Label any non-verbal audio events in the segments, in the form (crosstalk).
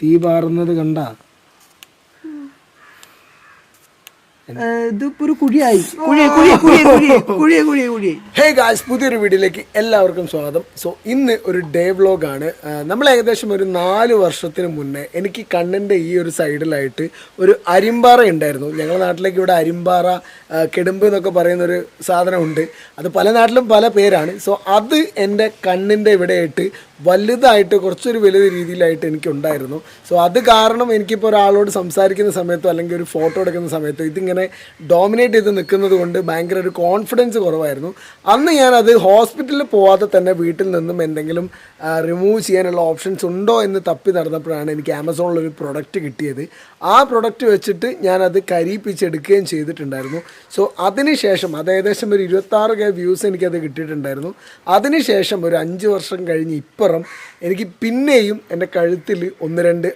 തീ പാറുന്നത് കണ്ട? കുഴിയായി. Hey guys പുതിയൊരു വീഡിയോയിലേക്ക് എല്ലാവർക്കും സ്വാഗതം. സോ ഇന്ന് ഒരു ഡേ വ്ലോഗാണ്. നമ്മൾ ഏകദേശം ഒരു നാല് വർഷത്തിന് മുന്നേ എനിക്ക് കണ്ണിന്റെ ഈ ഒരു സൈഡിലായിട്ട് ഒരു അരിമ്പാറ ഉണ്ടായിരുന്നു. ഞങ്ങളുടെ നാട്ടിലേക്ക് ഇവിടെ അരിമ്പാറ കെടുമ്പ് എന്നൊക്കെ പറയുന്ന ഒരു സാധനമുണ്ട് അത് പല നാട്ടിലും പല പേരാണ്. സോ അത് എന്റെ കണ്ണിന്റെ ഇവിടെയായിട്ട് വലുതായിട്ട് കുറച്ചൊരു വലുത് രീതിയിലായിട്ട് എനിക്കുണ്ടായിരുന്നു. സോ അത് കാരണം എനിക്കിപ്പോൾ ഒരാളോട് സംസാരിക്കുന്ന സമയത്തോ അല്ലെങ്കിൽ ഒരു ഫോട്ടോ എടുക്കുന്ന സമയത്തോ ഇതിങ്ങനെ ഡോമിനേറ്റ് ചെയ്ത് നിൽക്കുന്നത് കൊണ്ട് ഭയങ്കര ഒരു കോൺഫിഡൻസ് കുറവായിരുന്നു. അന്ന് ഞാനത് ഹോസ്പിറ്റലിൽ പോവാതെ തന്നെ വീട്ടിൽ നിന്നും എന്തെങ്കിലും റിമൂവ് ചെയ്യാനുള്ള ഓപ്ഷൻസ് ഉണ്ടോ എന്ന് തപ്പി നടന്നപ്പോഴാണ് എനിക്ക് ആമസോണിലൊരു പ്രൊഡക്റ്റ് കിട്ടിയത്. ആ പ്രൊഡക്റ്റ് വെച്ചിട്ട് ഞാനത് കരീപ്പിച്ചെടുക്കുകയും ചെയ്തിട്ടുണ്ടായിരുന്നു. സോ അതിനുശേഷം അത് ഏകദേശം ഒരു ഇരുപത്താറ് കെ വ്യൂസ് എനിക്കത് കിട്ടിയിട്ടുണ്ടായിരുന്നു. അതിനുശേഷം ഒരു അഞ്ച് വർഷം കഴിഞ്ഞ് ഇപ്പുറം എനിക്ക് പിന്നെയും എന്റെ കഴുത്തിൽ ഒന്ന് രണ്ട്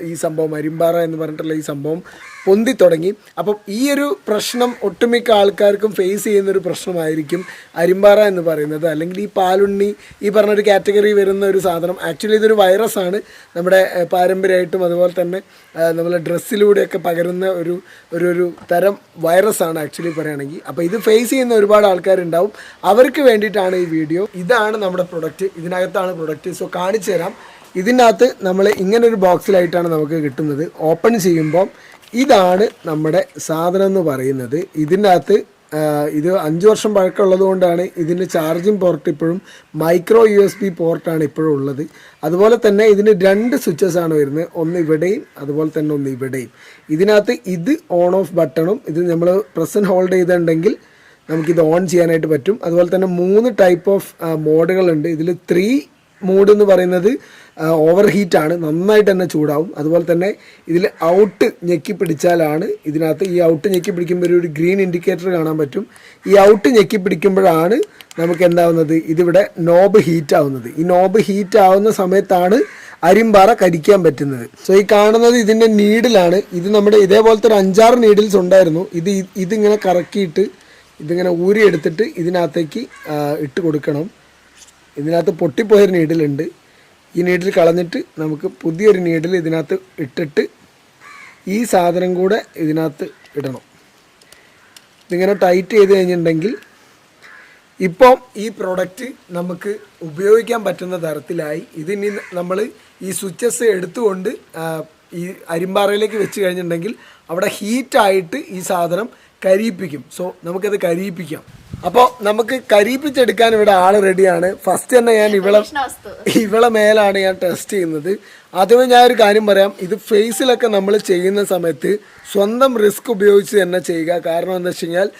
ഈ സംഭവം അരിമ്പാറ എന്ന് പറഞ്ഞിട്ടുള്ള ഈ സംഭവം പൊന്തി തുടങ്ങി. അപ്പം ഈ ഒരു പ്രശ്നം ഒട്ടുമിക്ക ആൾക്കാർക്കും ഫേസ് ചെയ്യുന്ന ഒരു പ്രശ്നമായിരിക്കും അരിമ്പാറ എന്ന് പറയുന്നത്. അല്ലെങ്കിൽ ഈ പാലുണ്ണി ഈ പറഞ്ഞൊരു കാറ്റഗറി വരുന്ന ഒരു സാധനം. ആക്ച്വലി ഇതൊരു വൈറസ് ആണ്. നമ്മുടെ പാരമ്പര്യമായിട്ടും അതുപോലെ തന്നെ നമ്മളെ ഡ്രസ്സിലൂടെയൊക്കെ പകരുന്ന ഒരു ഒരു ഒരു തരം വൈറസ് ആണ് ആക്ച്വലി പറയുകയാണെങ്കിൽ. അപ്പോൾ ഇത് ഫേസ് ചെയ്യുന്ന ഒരുപാട് ആൾക്കാരുണ്ടാവും. അവർക്ക് വേണ്ടിയിട്ടാണ് ഈ വീഡിയോ ഇതാണ് നമ്മുടെ പ്രൊഡക്റ്റ് ഇതിനകത്താണ് പ്രൊഡക്റ്റ് സോ കാണിച്ചു തരാം ഇതിനകത്ത് നമ്മൾ ഇങ്ങനെ ഒരു ബോക്സിലായിട്ടാണ് നമുക്ക് കിട്ടുന്നത്. ഓപ്പൺ ചെയ്യുമ്പോൾ ഇതാണ് നമ്മുടെ സാധനം എന്ന് പറയുന്നത്. ആ, ഇത് അഞ്ച് വർഷം പഴക്കമുള്ളത് കൊണ്ടാണ് ഇതിന്റെ ചാർജിങ് പോർട്ട് ഇപ്പോഴും മൈക്രോ യു എസ് ബി പോർട്ടാണ് ഇപ്പോഴും ഉള്ളത്. അതുപോലെ തന്നെ ഇതിന് രണ്ട് സ്വിച്ചസ് ആണ് വരുന്നത്. ഒന്ന് ഇവിടെയും അതുപോലെ തന്നെ ഒന്ന് ഇവിടെയും. ഇതിനകത്ത് ഇത് ഓൺ ഓഫ് ബട്ടണും ഇത് നമ്മൾ പ്രസന്റ് ഹോൾഡ് ചെയ്തിട്ടുണ്ടെങ്കിൽ നമുക്കിത് ഓൺ ചെയ്യാനായിട്ട് പറ്റും. അതുപോലെ തന്നെ മൂന്ന് ടൈപ്പ് ഓഫ് മോഡുകളുണ്ട് ഇതിൽ ത്രീ മോഡ് എന്ന് പറയുന്നത് ഓവർ ഹീറ്റാണ് നന്നായിട്ട് തന്നെ ചൂടാവും. അതുപോലെ തന്നെ ഇതിൽ ഔട്ട് ഞെക്കി പിടിച്ചാലാണ് ഇതിനകത്ത് ഈ ഔട്ട് ഞെക്കി പിടിക്കുമ്പോൾ ഒരു ഗ്രീൻ ഇൻഡിക്കേറ്റർ കാണാൻ പറ്റും. ഈ ഔട്ട് ഞെക്കി പിടിക്കുമ്പോഴാണ് നമുക്ക് എന്താവുന്നത്? ഇതിവിടെ നോബ് ഹീറ്റ് ആവുന്നത്. ഈ നോബ് ഹീറ്റ് ആവുന്ന സമയത്താണ് അരിമ്പാറ കരിക്കാൻ പറ്റുന്നത്. സോ ഈ കാണുന്നത് ഇതിന്റെ നീഡിലാണ് ഇത് നമ്മുടെ ഇതേപോലത്തെ ഒരു അഞ്ചാറ് നീഡിൽസ് ഉണ്ടായിരുന്നു. ഇത് ഇതിങ്ങനെ കറക്കിയിട്ട് ഇതിങ്ങനെ ഊരിയെടുത്തിട്ട് ഇതിനകത്തേക്ക് ഇട്ട് കൊടുക്കണം. ഇതിനകത്ത് പൊട്ടിപ്പോയൊരു നീഡിലുണ്ട് ഈ നീഡിൽ കളഞ്ഞിട്ട് നമുക്ക് പുതിയൊരു നീഡിൽ ഇതിനകത്ത് ഇട്ടിട്ട് ഈ സാധനം കൂടെ ഇതിനകത്ത് ഇടണം. ഇതിങ്ങനെ ടൈറ്റ് ചെയ്ത് കഴിഞ്ഞിട്ടുണ്ടെങ്കിൽ ഇപ്പം ഈ പ്രോഡക്റ്റ് നമുക്ക് ഉപയോഗിക്കാൻ പറ്റുന്ന തരത്തിലായി. ഇതിനി നമ്മൾ ഈ സ്വിച്ചസ് എടുത്തുകൊണ്ട് ഈ അരിമ്പാറയിലേക്ക് വെച്ച് കഴിഞ്ഞിട്ടുണ്ടെങ്കിൽ അവിടെ ഹീറ്റായിട്ട് ഈ സാധനം കരിയിപ്പിക്കും. സോ നമുക്കത് കരിയിപ്പിക്കാം. അപ്പോൾ നമുക്ക് കരിപ്പിച്ചെടുക്കാൻ ഇവിടെ ആൾ റെഡിയാണ് ഫസ്റ്റ് തന്നെ ഞാൻ ഇവളെ ഇവളെ മേലാണ് ഞാൻ ടെസ്റ്റ് ചെയ്യുന്നത്. ആദ്യമേ ഞാൻ ഒരു കാര്യം പറയാം. ഇത് ഫേസിലൊക്കെ നമ്മൾ ചെയ്യുന്ന സമയത്ത് സ്വന്തം റിസ്ക് ഉപയോഗിച്ച് തന്നെ ചെയ്യുക. കാരണം എന്താ വെച്ച് കഴിഞ്ഞാൽ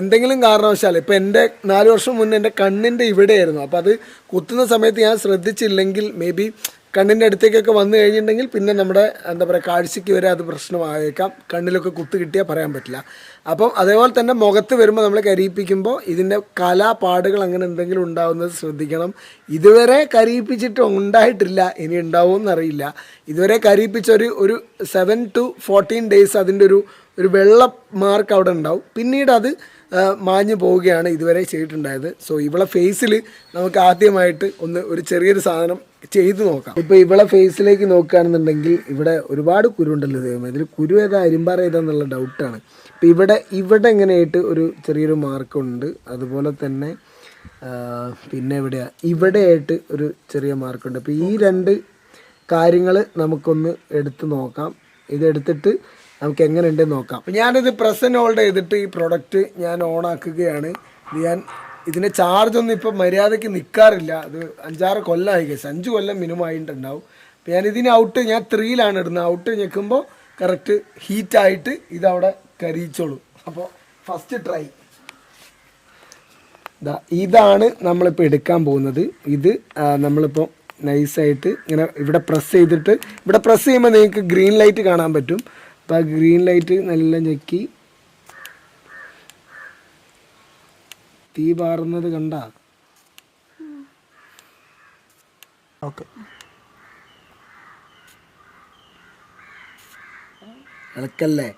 എന്തെങ്കിലും കാരണവശാൽ ഇപ്പം എന്റെ നാല് വർഷം മുന്നേ എന്റെ കണ്ണിന്റെ ഇവിടെയായിരുന്നു. അപ്പോൾ അത് കുത്തുന്ന സമയത്ത് ഞാൻ ശ്രദ്ധിച്ചില്ലെങ്കിൽ മേ ബി കണ്ണിന്റെ അടുത്തേക്കൊക്കെ വന്നു കഴിഞ്ഞിട്ടുണ്ടെങ്കിൽ പിന്നെ നമ്മുടെ എന്താ പറയുക കാഴ്ചയ്ക്ക് വരെ അത് പ്രശ്നമായേക്കാം. കണ്ണിലൊക്കെ കുത്ത് കിട്ടിയാൽ പറയാൻ പറ്റില്ല. അപ്പം അതേപോലെ തന്നെ മുഖത്ത് വരുമ്പോൾ നമ്മൾ കരിയിപ്പിക്കുമ്പോൾ ഇതിന്റെ കലാപാടുകൾ അങ്ങനെ എന്തെങ്കിലും ഉണ്ടാവുന്നത് ശ്രദ്ധിക്കണം. ഇതുവരെ കരിയിപ്പിച്ചിട്ട് ഉണ്ടായിട്ടില്ല ഇനി ഉണ്ടാവുമെന്ന് അറിയില്ല. ഇതുവരെ കരിയിപ്പിച്ച ഒരു ഒരു സെവൻ ടു ഫോർട്ടീൻ ഡേയ്സ് അതിന്റെ ഒരു ഒരു വെള്ള മാർക്ക് അവിടെ ഉണ്ടാവും. പിന്നീട് അത് മാഞ്ഞു പോവുകയാണ് ഇതുവരെ ചെയ്തിട്ടുണ്ടായത്. സോ ഇവളെ ഫേസിൽ നമുക്ക് ആദ്യമായിട്ട് ഒന്ന് ഒരു ചെറിയൊരു സാധനം ചെയ്തു നോക്കാം. ഇപ്പോൾ ഇവളെ ഫേസിലേക്ക് നോക്കുകയാണെന്നുണ്ടെങ്കിൽ ഇവിടെ ഒരുപാട് കുരുണ്ടല്ലോ ദൈവം ഇതിൽ കുരു ഏതാ അരിമ്പാറ ഏതാന്നുള്ള ഡൗട്ടാണ് ഇപ്പോൾ ഇവിടെ ഇവിടെ എങ്ങനെയായിട്ട് ഒരു ചെറിയൊരു മാർക്കുണ്ട്? അതുപോലെ തന്നെ പിന്നെ എവിടെയാണ് ഇവിടെയായിട്ട് ഒരു ചെറിയ മാർക്കുണ്ട്. അപ്പോൾ ഈ രണ്ട് കാര്യങ്ങൾ നമുക്കൊന്ന് എടുത്ത് നോക്കാം. ഇതെടുത്തിട്ട് നമുക്ക് എങ്ങനെയുണ്ട് നോക്കാം. അപ്പം ഞാനിത് പ്രസന്റ് ഹോൾഡ് ചെയ്തിട്ട് ഈ പ്രൊഡക്റ്റ് ഞാൻ ഓൺ ആക്കുകയാണ്. ഇത് ഞാൻ ഇതിന്റെ ചാർജ് ഒന്നും ഇപ്പം മര്യാദയ്ക്ക് നിൽക്കാറില്ല അത് അഞ്ചാറ് കൊല്ലമായി കേസ് അഞ്ച് കൊല്ലം മിനിമം ആയിട്ടുണ്ടാവും. അപ്പം ഞാൻ ഇതിന് ഔട്ട് ഞാൻ ത്രീയിലാണ് ഇടുന്നത്. ഔട്ട് ഞെക്കുമ്പോൾ കറക്റ്റ് ഹീറ്റായിട്ട് ഇതവിടെ കരിയിച്ചോളൂ. അപ്പോൾ ഫസ്റ്റ് ട്രൈ ഇതാണ് നമ്മളിപ്പോൾ എടുക്കാൻ പോകുന്നത്. ഇത് നമ്മളിപ്പോൾ നൈസായിട്ട് ഇങ്ങനെ ഇവിടെ പ്രസ് ചെയ്തിട്ട് ഇവിടെ പ്രസ് ചെയ്യുമ്പോൾ നിങ്ങൾക്ക് ഗ്രീൻ ലൈറ്റ് കാണാൻ പറ്റും. അപ്പോൾ ആ ഗ്രീൻ ലൈറ്റ് നല്ല ഞെക്കി. തീ പാറുന്നത് കണ്ട? ഓക്കെ. ഇളക്കല്ലേ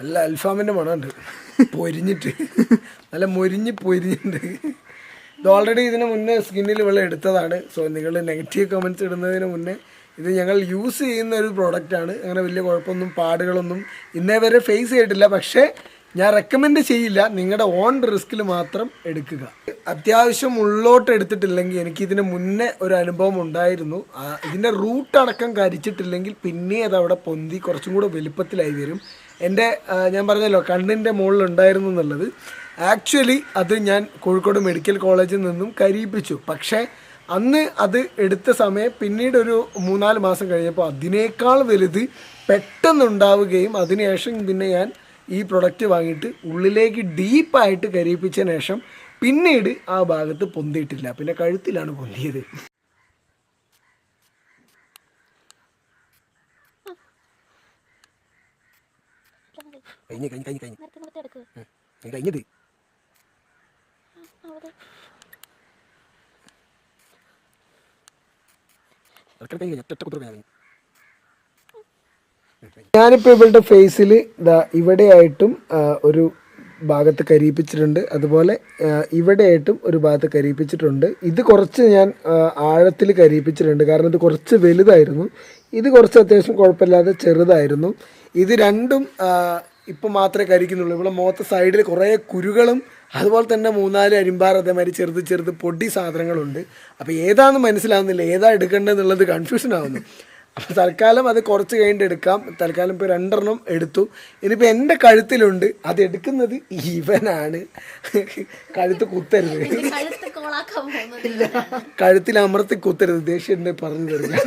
നല്ല അൽഫാമിന്റെ മണമുണ്ട്. പൊരിഞ്ഞിട്ട്. നല്ല മൊരിഞ്ഞ് പൊരിഞ്ഞിട്ടുണ്ട്. ഇത് ഓൾറെഡി ഇതിന് മുന്നേ സ്കിന്നിൽ വെള്ളം എടുത്തതാണ്. സോ നിങ്ങൾ നെഗറ്റീവ് കമന്റ്സ് ഇടുന്നതിന് മുന്നേ ഇത് ഞങ്ങൾ യൂസ് ചെയ്യുന്ന ഒരു പ്രോഡക്റ്റാണ് അങ്ങനെ വലിയ കുഴപ്പമൊന്നും പാടുകളൊന്നും ഇന്നേ വരെ ഫേസ് ചെയ്തിട്ടില്ല. പക്ഷേ ഞാൻ റെക്കമെൻഡ് ചെയ്യില്ല. നിങ്ങളുടെ ഓൺ റിസ്കിൽ മാത്രം എടുക്കുക. അത്യാവശ്യം ഉള്ളോട്ട് എടുത്തിട്ടില്ലെങ്കിൽ എനിക്ക് ഇതിന് മുന്നേ ഒരു അനുഭവം ഉണ്ടായിരുന്നു. ഇതിന്റെ റൂട്ട് അടക്കം കരിച്ചിട്ടില്ലെങ്കിൽ പിന്നെ അത് അവിടെ പൊന്തി കുറച്ചും കൂടെ വലുപ്പത്തിലായി വരും. എന്റെ ഞാൻ പറഞ്ഞല്ലോ കണ്ണിന്റെ മുകളിൽ ഉണ്ടായിരുന്നു എന്നുള്ളത്. ആക്ച്വലി അത് ഞാൻ കോഴിക്കോട് മെഡിക്കൽ കോളേജിൽ നിന്നും കരീപ്പിച്ചു പക്ഷേ അന്ന് അത് എടുത്ത സമയം പിന്നീട് ഒരു മൂന്നാൽ മാസം കഴിഞ്ഞപ്പോൾ അതിനേക്കാൾ വലുത് പെട്ടെന്നുണ്ടാവുകയും അതിനുശേഷം പിന്നെ ഞാൻ ഈ പ്രൊഡക്റ്റ് വാങ്ങിയിട്ട് ഉള്ളിലേക്ക് ഡീപ്പായിട്ട് കരിയിപ്പിച്ച ശേഷം പിന്നീട് ആ ഭാഗത്ത് പൊന്തിയിട്ടില്ല. പിന്നെ കഴുത്തിലാണ് പൊന്തിയത്. കഴിഞ്ഞ് കഴിഞ്ഞ് കഴിഞ്ഞ് കഴിഞ്ഞ്. ഇത് കഴിഞ്ഞത്. അവിടെ. ഞാനിപ്പോൾ ഇവളുടെ ഫേസിൽ ഇതാ ഇവിടെയായിട്ടും ഒരു ഭാഗത്ത് കരിയിപ്പിച്ചിട്ടുണ്ട്. അതുപോലെ ഇവിടെയായിട്ടും ഒരു ഭാഗത്ത് കരിയിപ്പിച്ചിട്ടുണ്ട്. ഇത് കുറച്ച് ഞാൻ ആഴത്തിൽ കരിയിപ്പിച്ചിട്ടുണ്ട്. കാരണം ഇത് കുറച്ച് വലുതായിരുന്നു. ഇത് കുറച്ച് അത്യാവശ്യം കുഴപ്പമില്ലാതെ ചെറുതായിരുന്നു. ഇത് രണ്ടും ഇപ്പം മാത്രമേ കരിക്കുന്നുള്ളൂ. ഇവിടെ മുഖത്ത് സൈഡിൽ കുറേ കുരുകളും അതുപോലെ തന്നെ മൂന്നാൽ അരിമ്പാർ അതേമാതിരി ചെറുത് ചെറുത് പൊടി സാധനങ്ങളുണ്ട്. അപ്പോൾ ഏതാണെന്ന് മനസ്സിലാവുന്നില്ല. ഏതാ എടുക്കേണ്ടതെന്നുള്ളത് കൺഫ്യൂഷൻ ആവുന്നു. അപ്പോൾ തൽക്കാലം അത് കുറച്ച് കഴിഞ്ഞിട്ട് എടുക്കാം. തൽക്കാലം ഇപ്പോൾ രണ്ടെണ്ണം എടുത്തു. ഇനിയിപ്പോൾ എന്റെ കഴുത്തിലുണ്ട്. അത് എടുക്കുന്നത് ഇവനാണ്. കഴുത്ത് കുത്തരുത്. പോകുന്നത് കഴുത്തിൽ അമർത്തി കുത്തരുത്. ദേഷ്യം എന്നെ പറഞ്ഞു തരുന്നു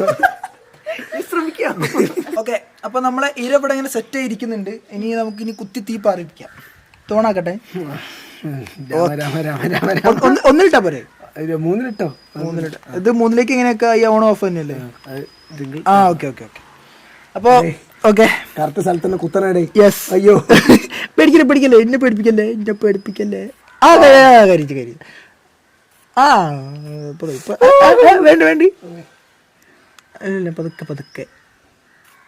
ശ്രമിക്കാം ഓക്കെ. അപ്പൊ നമ്മളെ ഇരവിടെ ഇവിടെ ഇങ്ങനെ സെറ്റ് ആയിരിക്കുന്നുണ്ട്. ഇനി നമുക്ക് ഇനി കുത്തി തീ പാറിപ്പിക്കാം. തോണാക്കട്ടെ. ഒന്നിട്ടാ രാമ ഒന്ന് ഒന്നിലിട്ടാ പോരെ ഇത് മൂന്നിലേക്ക് എങ്ങനെയൊക്കെ ഈ ഓൺ ഓഫ് തന്നെയല്ലേ? ആ ഓക്കെ ഓക്കെ ഓക്കെ അപ്പൊ ഓക്കെ കറുത്ത സ്ഥലത്ത് തന്നെ യെസ് അയ്യോ. (laughs) പേടിക്കല്ലേ പേടിക്കല്ലേ? എന്നെ പേടിപ്പിക്കല്ലേ? എന്നെ പേടിപ്പിക്കല്ലേ? ആ കരിച്ച് കരി ആ വേണ്ട വേണ്ടി. അല്ല പതുക്കെ പതുക്കെ.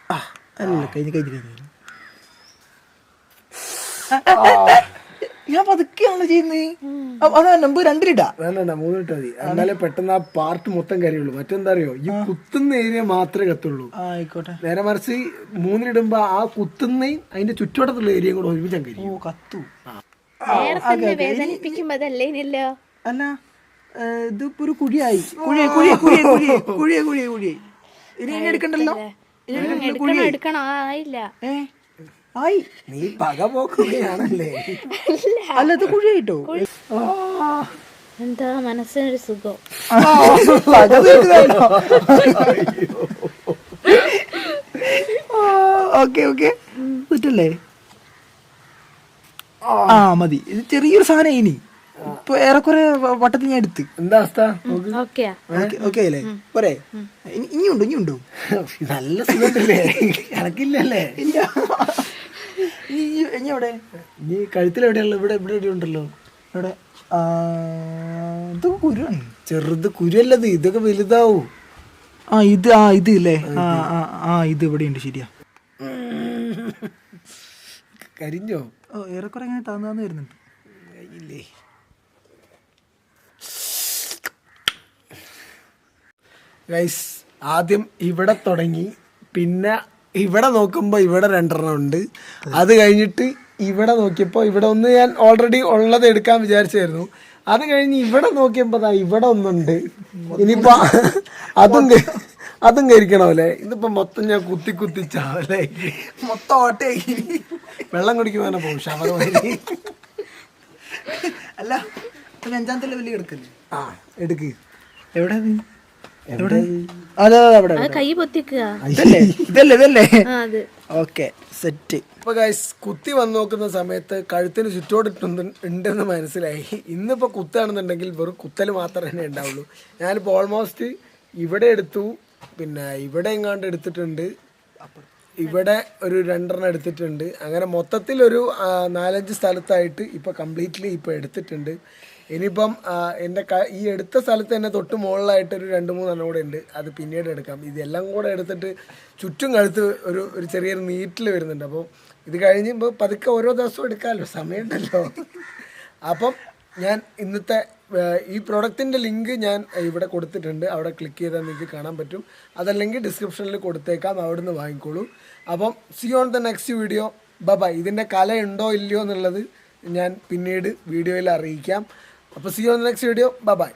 ആ അല്ല കഴിഞ്ഞ് കഴിഞ്ഞ് കഴിഞ്ഞ്. ഞാൻ പതുക്കെയാണ് ചെയ്യുന്നത്. അതാ നമ്പർ രണ്ടിലിടാ. വേണ്ട വേണ്ട മൂന്നിട്ടാ മതി. എന്നാലേ പെട്ടെന്ന് ആ പാർട്ട് മൊത്തം കരിയുള്ളൂ. മറ്റെന്താ അറിയോ ഈ കുത്തുന്ന ഏരിയ മാത്രമേ കത്തുള്ളൂ. ആയിക്കോട്ടെ. നേരെ മറിച്ച് മൂന്നിലിടുമ്പോ ആ കുത്തുന്നയും അതിന്റെ ചുറ്റുവട്ടത്തുള്ള ഏരിയയും കൂടെ ഒരുമിച്ച് കരിയും. ഓ കത്തു. അല്ല ഇതിപ്പോ ഒരു കുഴിയായി. കുഴിയെ കുഴിയെ കുഴിയെ കുഴിയെ കുഴിയെ കുഴിയെ കുഴിയെ. ഇനി എടുക്കണ്ടല്ലോ? എടുക്കണം എടുക്കണം. ആയില്ല. ഏ? ആയി. നീ പക പോക്കുകയാണല്ലേ? അല്ല. ഇത് കുഴിയായിട്ടോ? എന്താ മനസ്സിനൊരു സുഖം? Okay okay. പറ്റല്ലേ ആ. മതി. ഇത് ചെറിയൊരു സാധനം ഇനി. ഇപ്പൊ ഏറെക്കുറെ വട്ടത്തിൽ ഞാൻ എടുത്ത്. എന്താ അവസ്ഥ? ഓക്കെ. അല്ലേ? പോരെ. ഇനി- ഇനിയുണ്ടോ ഇനിയുണ്ടോ? (laughs) നല്ല സുഖല്ലേ എനക്കില്ലല്ലേ ഇല്ല. ഇനി- ഇനി എവിടെ? നീ കഴുത്തിലെവിടെയുള്ള ഇവിടെ ഇവിടെ എവിടെ ഉണ്ടല്ലോ? ഇവിടെ ഇതൊക്കെ കുരുവാണ് ചെറുത് കുരുവല്ലത്. ഇതൊക്കെ വലുതാവൂ. ആ ഇത് ആ ഇത് ഇല്ലേ? ആ ആ ആ ഇത് ഇവിടെ ഉണ്ട് ശരിയാ. കരിഞ്ഞോ? ഓ ഏറെക്കുറെ ഇങ്ങനെ താന്ന് താന്ന് വരുന്നുണ്ട്. ഇല്ലേ. ഗൈസ് ആദ്യം ഇവിടെ തുടങ്ങി. പിന്നെ ഇവിടെ നോക്കുമ്പോൾ ഇവിടെ രണ്ടെണ്ണം ഉണ്ട്. അത് കഴിഞ്ഞിട്ട് ഇവിടെ നോക്കിയപ്പോൾ ഇവിടെ ഒന്ന് ഞാൻ ഓൾറെഡി ഉള്ളത് എടുക്കാൻ വിചാരിച്ചായിരുന്നു. അത് കഴിഞ്ഞ് ഇവിടെ നോക്കിയപ്പോൾ അതാ ഇവിടെ ഒന്നുണ്ട്. ഇനിയിപ്പോ അതും അതും കഴിക്കണമല്ലേ ഇതിപ്പോ മൊത്തം ഞാൻ കുത്തി കുത്തി ചാവലേ മൊത്തം ഓട്ടയായി. വെള്ളം കുടിക്കുവാനോ പോകും ഷവർ അല്ല അഞ്ചാം അഞ്ചാമത്തെ ലെവലിൽ എടുക്കല്ലേ? ആ എടുക്ക്. എവിടെ? എവിടെ അതെ അതെ അവിടെ അത് കൈ പൊത്തിക്കുക. ഇതല്ലേ? ഇതല്ലേ ഇതല്ലേ? ആ അത്. ഓക്കെ സെറ്റ് ഇപ്പൊ ഗൈസ് കുത്തി വന്നു നോക്കുന്ന സമയത്ത് കഴുത്തിന് ചുറ്റോടിട്ടുണ്ട് ഉണ്ടെന്ന് മനസ്സിലായി. ഇന്നിപ്പോ കുത്താണെന്നുണ്ടെങ്കിൽ വെറും കുത്തൽ മാത്രമേ തന്നെ ഉണ്ടാവുള്ളൂ. ഞാനിപ്പോൾ ഓൾമോസ്റ്റ് ഇവിടെ എടുത്തു പിന്നെ ഇവിടെ എങ്ങാണ്ട് എടുത്തിട്ടുണ്ട്. ഇവിടെ ഒരു രണ്ടെണ്ണം എടുത്തിട്ടുണ്ട്. അങ്ങനെ മൊത്തത്തിൽ ഒരു നാലഞ്ച് സ്ഥലത്തായിട്ട് ഇപ്പോൾ കംപ്ലീറ്റ്ലി ഇപ്പോൾ എടുത്തിട്ടുണ്ട്. ഇനിയിപ്പം എന്റെ ക- ഈ എടുത്ത സ്ഥലത്ത് തന്നെ തൊട്ട് മുകളിലായിട്ട് ഒരു രണ്ട് മൂന്നെണ്ണം കൂടെ ഉണ്ട്. അത് പിന്നീട് എടുക്കാം. ഇതെല്ലാം കൂടെ എടുത്തിട്ട് ചുറ്റും കഴുത്ത് ഒരു ഒരു ചെറിയൊരു നീറ്റിൽ വരുന്നുണ്ട്. അപ്പോൾ ഇത് കഴിഞ്ഞപ്പോൾ പതുക്കെ ഓരോ ദിവസവും എടുക്കാമല്ലോ. സമയമുണ്ടല്ലോ. അപ്പം ഞാൻ ഇന്നത്തെ ഈ പ്രൊഡക്റ്റിന്റെ ലിങ്ക് ഞാൻ ഇവിടെ കൊടുത്തിട്ടുണ്ട്. അവിടെ ക്ലിക്ക് ചെയ്താൽ നിങ്ങൾക്ക് കാണാൻ പറ്റും. അതല്ലെങ്കിൽ ഡിസ്ക്രിപ്ഷനിൽ കൊടുത്തേക്കാം. അവിടെ നിന്ന് വാങ്ങിക്കോളൂ. അപ്പം see on the next video ബബ ഇതിന്റെ കല ഉണ്ടോ ഇല്ലയോ എന്നുള്ളത് ഞാൻ പിന്നീട് വീഡിയോയിൽ അറിയിക്കാം. അപ്പോൾ see on the next video bye bye